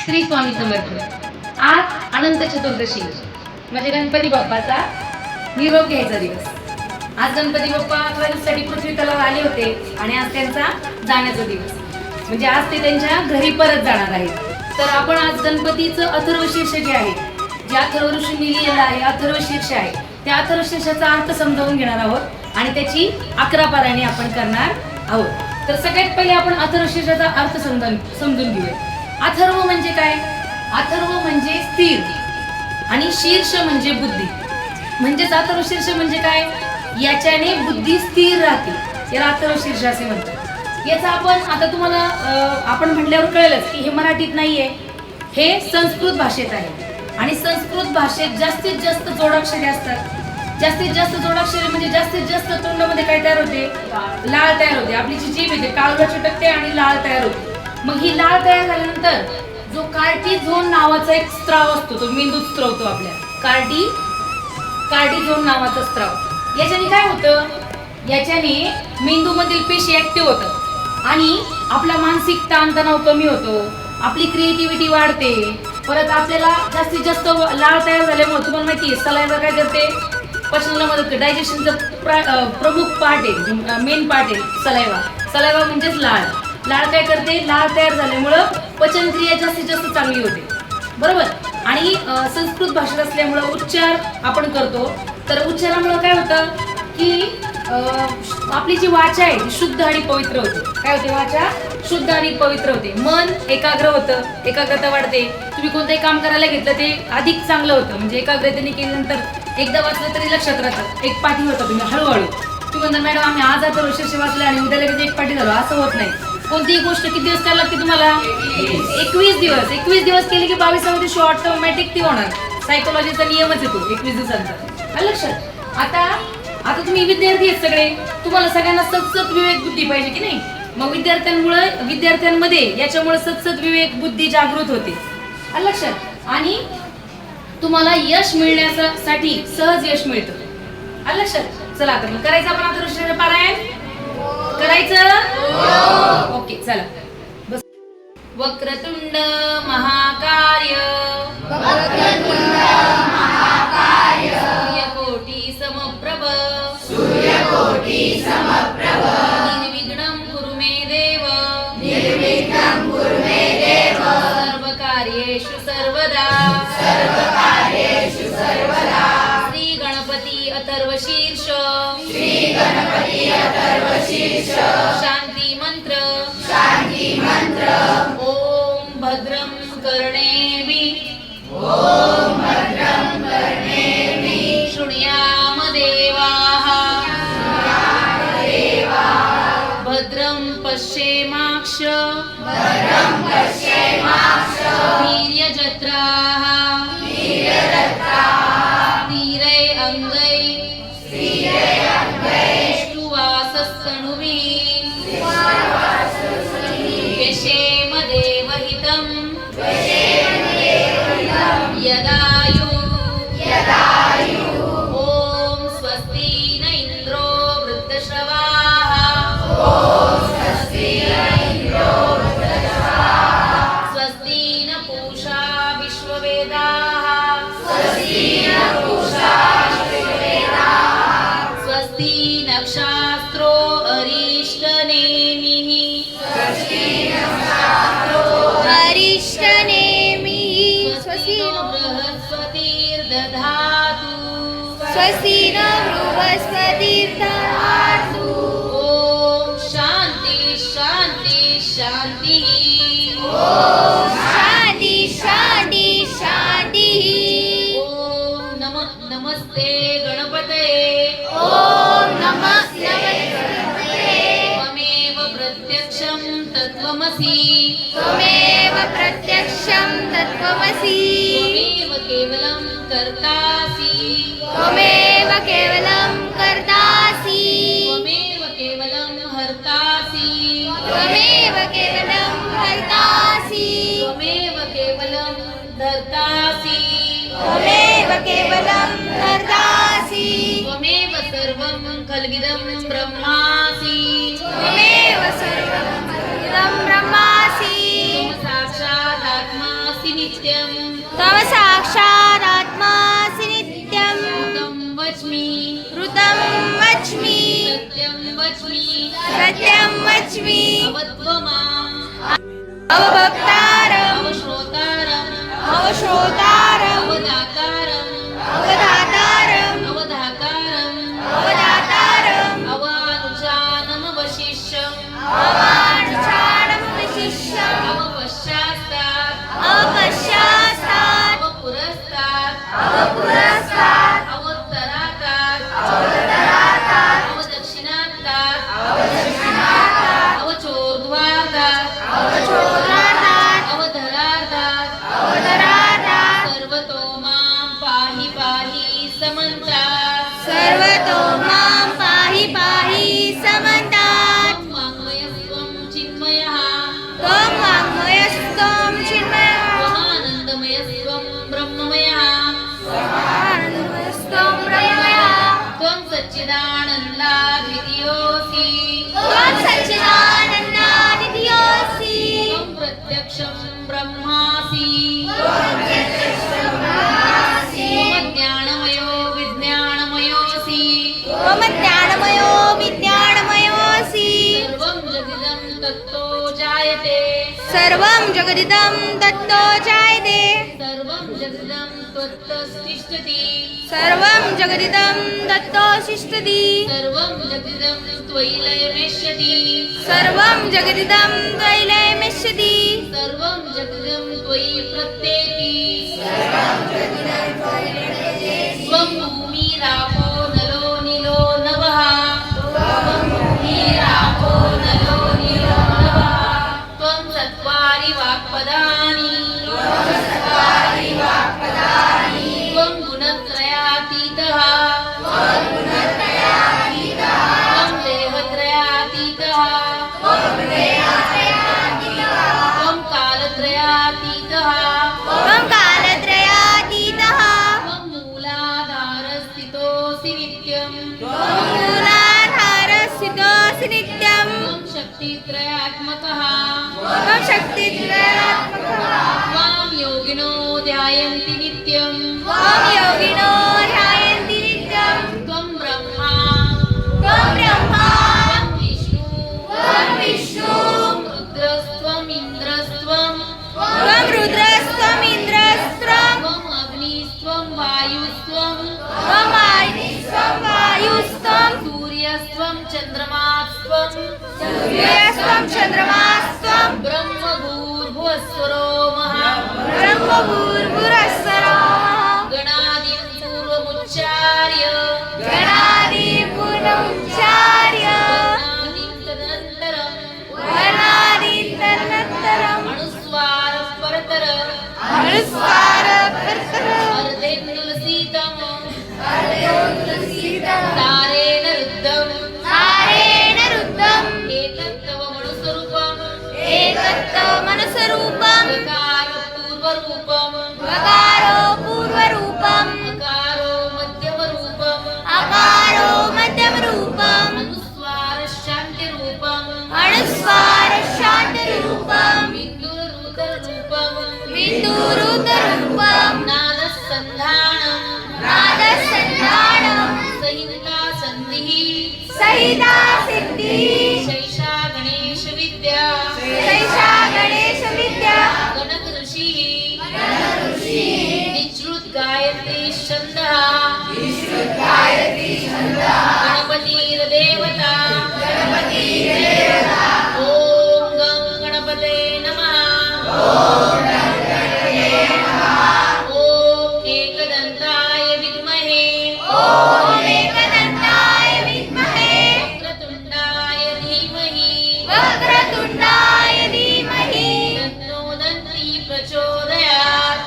श्री स्वामी समर्थ. आज अनंत चतुर्दशी. म्हणजे गणपती बाप्पाचा निरोप घ्यायचा दिवस. आज गणपती बाप्पा दिवसासाठी पृथ्वी तलावर आले होते आणि आज त्यांचा जाण्याचा दिवस. म्हणजे आज ते त्यांच्या घरी परत जाणार आहेत. तर आपण आज गणपतीचं अथर्व शीर्ष जे आहे जे अथर्व ऋषींनी लिहिलेलं आहे अथर्व शीर्ष आहे त्या अथर्व शीर्षाचा अर्थ समजावून घेणार आहोत आणि त्याची अकरा पारायणी आपण करणार आहोत. तर सगळ्यात पहिले आपण अथर्व शीर्षाचा अर्थ समजावून समजून घेऊया. अथर्व म्हणजे काय? अथर्व म्हणजे स्थिर आणि शीर्ष म्हणजे बुद्धी. म्हणजेच अथर्व शीर्ष म्हणजे काय? याच्याने बुद्धी स्थिर राहते. याला अथर्व शीर्ष असे म्हणतात. याचा आपण आता तुम्हाला आपण म्हटल्यावर कळेलच की हे मराठीत नाहीये. हे संस्कृत भाषेत आहे. आणि संस्कृत भाषेत जास्तीत जास्त जोडाक्षरे असतात. जास्तीत जास्त जोडाक्षरे म्हणजे जास्तीत जास्त तोंडामध्ये काय तयार होते? लाळ तयार होते. आपली जी जीभ येते काळूला चिटकते आणि लाळ तयार होते. मग ही लाळ तयार झाल्यानंतर नंतर जो कार्टी झोन नावाचा एक स्त्राव असतो तो मेंदूत स्त्रवतो आपल्या. कार्टी कार्टी झोन नावाचा स्त्राव. याच्याने काय होतं? याच्याने मेंदूमधील पेशी ऍक्टिव्ह होतात. आणि आपला मानसिक ताणतणाव कमी होतो. आपली क्रिएटिव्हिटी वाढते. परत आपल्याला जास्तीत जास्त लाळ तयार झाल्यामुळे तुम्हाला माहिती आहे सलाईवा काय करते? पचनाला मदत करते. डायजेशनचा प्रमुख पार्ट आहे मेन पार्ट आहे सलायवा सलायवा म्हणजेच लाळ. लाळ काय करते? लाळ तयार झाल्यामुळं पचनक्रिया जास्तीत जास्त चांगली होते. बरोबर? आणि संस्कृत भाषेत असल्यामुळं उच्चार आपण करतो. तर उच्चारामुळं काय होतं की आपली जी वाचा आहे ती शुद्ध आणि पवित्र होते. काय होते वाचा? शुद्ध आणि पवित्र होते. मन एकाग्र होतं. एकाग्रता वाढते. तुम्ही कोणतंही काम करायला घेतलं ते अधिक चांगलं होतं. म्हणजे एकाग्रतेने केल्यानंतर एकदा वाचलं तरी लक्षात राहतं. एक पाठी होता तुम्ही हळूहळू. तुम्ही म्हणता मॅडम आम्ही आज आता ऋषी वाचलं आणि उद्या लगेच एक पाठी झालो. असं होत नाही. कोणतीही गोष्ट किती दिवस करायला लागते तुम्हाला? एकवीस दिवस. एकवीस दिवस केले की बावीसामध्ये दिवशी ऑटोमॅटिक ती होणार. सायकोलॉजीचा नियमच येतो एकवीस दिवसांचा. लक्षात. आता आता तुम्ही विद्यार्थी आहेत सगळे. तुम्हाला सगळ्यांना सतसत विवेक बुद्धी पाहिजे की नाही? मग विद्यार्थ्यांमुळे विद्यार्थ्यांमध्ये याच्यामुळे सतसत विवेक बुद्धी जागृत होते. लक्षात. आणि तुम्हाला यश मिळण्यासाठी सहज यश मिळतं. लक्षात. चला आता मग करायचं आपण आता ऋषीचं पारायण. करायचं? ओके चला. बस. वक्रतुंड महाकार्य सूर्यकोटी समप्रभ. सूर्यकोटी समप्रभ. निर्विघ्नं कुरु मे देव. निर्विघ्नं कुरु मे देव. सर्वकार्येषु सर्वदा. सर्वकार्येषु सर्वदा. श्री गणपती अथर्व शांती मंत्र शांती मंत्र ओम भद्रम कर्णेवी ओम भद्रम कर्णेमि शृणुयाम देवाः। भद्रं पश्येमाक्ष भद्रं पश्येमाक्ष। वीर्यजत्राः। तत्त्वमसि। त्वमेव प्रत्यक्षं तत्त्वमसि। त्वमेव केवलं कर्तासि। त्वमेव केवलं कर्तासि। त्वमेव केवलं हर्तासि। त्वमेव केवलं कर्तासि त्वमेव केवलं धर्तासि। त्वमेव केवलं कर्तासि त्वमेव सर्वं खल्विदं ब्रह्मासि नित्यं तव साक्षादात्मासि नित्यम् तं वच्मि। ऋतं वच्मि। सत्यं वच्मि। सत्यं वच्मि। अवत्वमाम् अवभक्तारम्। अवश्रोतारम्। अवश्रोतारम्। Amen. सर्वं जायते। सर्वं जगदिदं दत्तो जायते। जगिदं त्वत्तस्तिष्ठति सर्वं जगदिदं दत्तो शिष्टति सर्वं जगिदं त्वयि लयमेष्यति। सर्वं जगदिदं त्रैलयमिष्यति सर्वं जगिदं शक्तित्रयात्मकः। शक्तित्रयात्मकः त्वां योगिनो ध्यायन्ति नित्यम्। त्वं योगिनो सूर्यस्त्वं चन्द्रमास्त्वं ब्रह्मभूर्भुवस्वरो महा छन्दः गणपतिर्देवता ॐ गं गणपते नमः ॐ एकदन्ताय विद्महे ॐ एकदन्ताय विद्महे वक्रतुण्डाय धीमहि वक्रतुण्डाय धीमहि तन्नो दन्ती प्रचोदयात्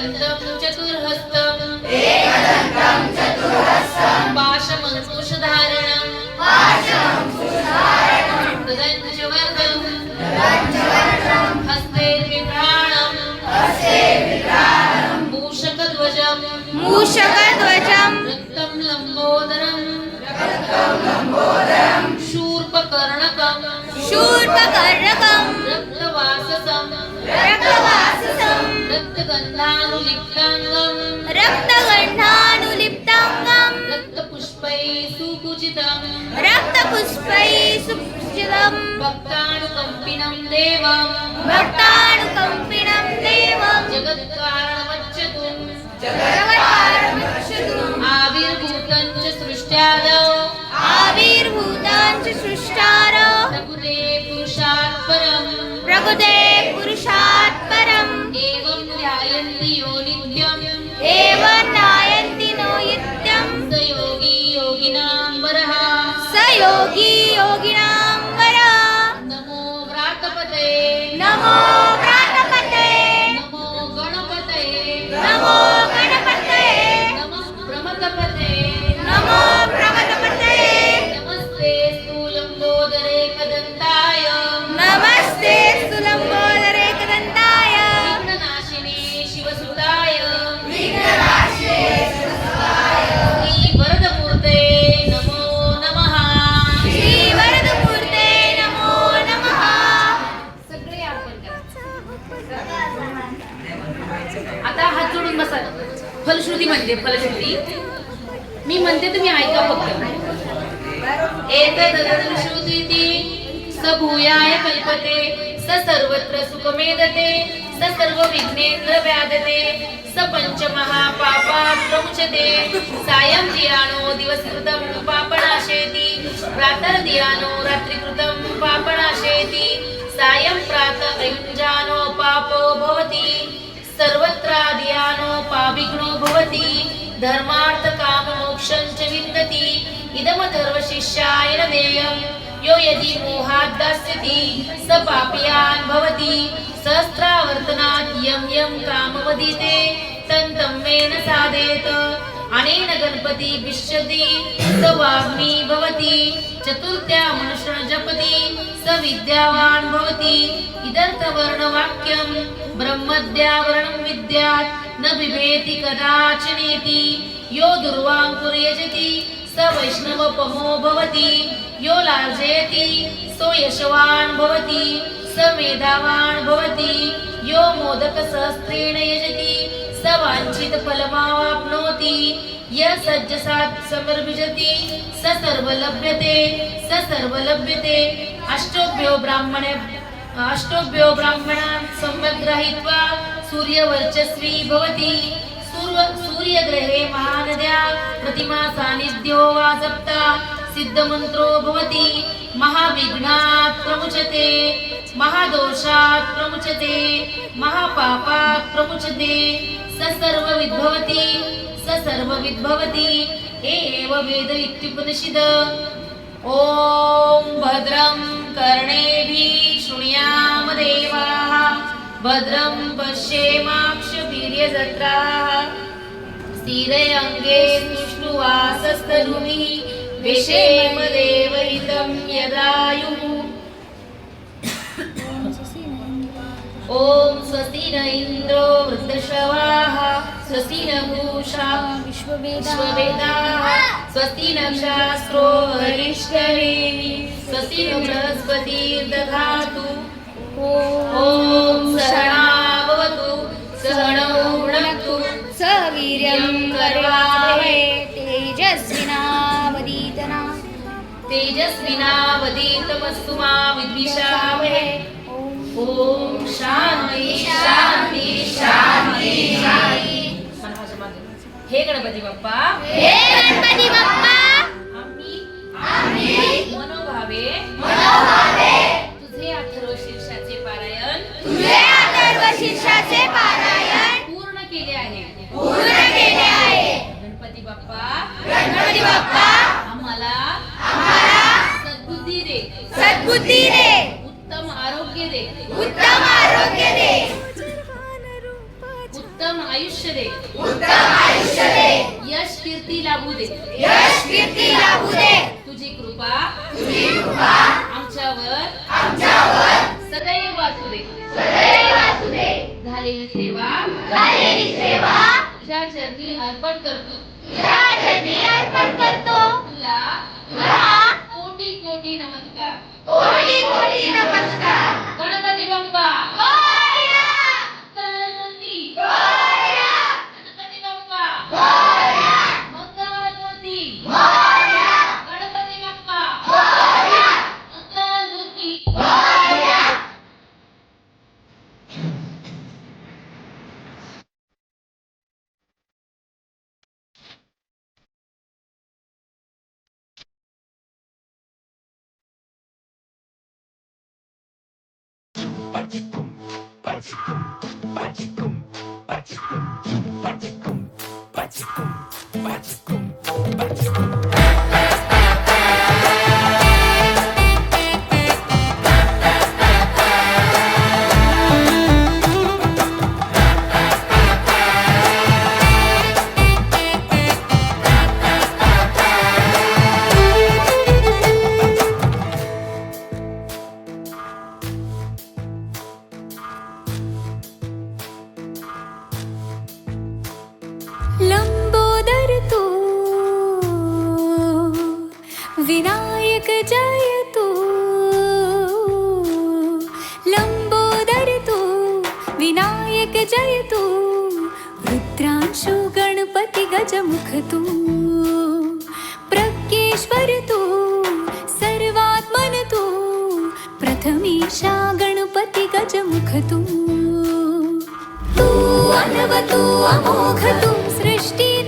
एकदन्तं चतुर्हस्तम्। पाशमङ्कुशधारणम् तदञ्चवर्गम् हस्तेर्बिभ्राणम् मूषकध्वजम्। मूषकध्वजम्। रक्तं लम्बोदरम्। शूर्पकर्णकम्। शूर्पकर्णकम्। रक्तवा रक्तगन्धानुलिप्ताङ्गम् रक्तगन्धानुलिप्ताङ्गं रक्तपुष्पैः सुपूजितम् रक्तपुष्पैः सुपूजितं भक्तानुकम्पिनं देवम् भक्तानुकम्पिनं देवं जगत्कारणमच्युतुम् जगत्कारमक्षतुम् ಯೋಗಿನಾ आता हात जोडून बसा. फलश्रुती म्हणते फलश्रुती. मी म्हणते तुम्ही ऐका फक्त. एतदनुश्रुतीति स भूयाय कल्पते स सर्वत्र सुखमेदते स सर्व विघ्नेंद्र व्याधते स पंचमहापापा प्रमुचते सायं दियानो दिवसकृतं पापनाशेति प्रातर्धियानो रात्रिकृतं पापनाशेति सायं प्रातः अयुञ्जानो पापो भवति। सर्वत्राधियानोपाविघ्नो भवति धर्मार्थ काम मोक्षं च विन्दति इदमथर्वशिष्याय न देयं। यो यदि मोहात् दास्यति स पापीयान् भवति सहस्रावर्तनात् यं यं कामवदिते तं तं मेन साधेत। अनेन गणपती विश्यति स वाग्मी भवति चतुर्थ्या मनुष्य जपति स विद्यावान् भवति इदर्थवर्णवाक्यं ब्रह्मद्यावरणं विद्यात् न बिभेति कदाचनेति यो दुर्वाङ्कुर्यजति स वैष्णवपमो भवति यो लार्जयति सो यशवान् भवति स मेधावान् भवति यो मोदकसहस्रेण यजति स वाञ्छितफलमावाप्नोति य सज्जसात् समर्भिजति स सर्वलभ्यते स सर्वलभ्यते। अष्टोभ्यो ब्राह्मणे अष्टोभ्यो ब्राह्मणान् सम्यक् गृहीत्वा सूर्यवर्चस्वी भवति। सूर्य सूर्यग्रहे महानद्या प्रतिमा सान्निध्यो वा सप्ता सिद्धमन्त्रो भवति। महाविघ्नात् प्रमुचते महादोषात् प्रमुचते महापापात् प्रमुचते। सर्वविद्भवति स सर्वविद्भवति एव वेद इत्युपनिषद। ॐ भद्रं कर्णेभिः शृणुयाम देवाः भद्रं पश्येमाक्षवीर्यजत्राः स्थिरयङ्गे विष्णुवासस्तनुभिः विषेम देवहितं यदायुः। ॐ स्वस्ति न इन्द्रो वृद्धश्रवाः स्वस्ति न पूषा विश्ववेदाः। स्वस्ति न शास्त्रो हरिष्ठरेणि स्वस्ति न बृहस्पतिर्दधातु ॐ सहनावतु सहनौ भुनक्तु स वीर्यं करवावहे तेजस्विनावदीतना। तेजस्विनावदीतमस्तु मा विद्विषावहे। ॐ शान्ति शान्ति शान्ति शान्ति। हे गणपती बाप्पा. हे गणपती बाप्पा. आम्ही मनोभावे. तुझे अथर्व शीर्षाचे पारायण. तुझे अथर्व शीर्षाचे पारायण. पूर्ण केले आहे. पूर्ण केले आहे. गणपती बाप्पा. गणपती बाप्पा. आम्हाला आम्हाला सद्बुद्धी दे. सद्बुद्धी दे. उत्तम आरोग्य दे. उत्तम आरोग्य दे. आयुष्य दे. उत्तम आयुष्य दे. यश कीर्ती लाभू दे. यश कीर्ती लाभू दे. तुझी कृपा तुझी कृपा आमच्यावर आमच्यावर सदैव वासू दे. सदैव असू दे. झालेली सेवा झालेली सेवा तुझ्या चरणी अर्पण करतो. तुझ्या चरणी अर्पण करतो. तुला तुला कोटी कोटी नमस्कार. कोटी कोटी नमस्कार. Ganpati Bappa. Morya! Pachikum, Pachikum, Pachikum, Pachikum, Pachikum, Pachikum, Pachikum, Pachikum. आशा गणपति गजमुख तू अनवतु अमोघ गजमुखतुमोघतुं सृष्टि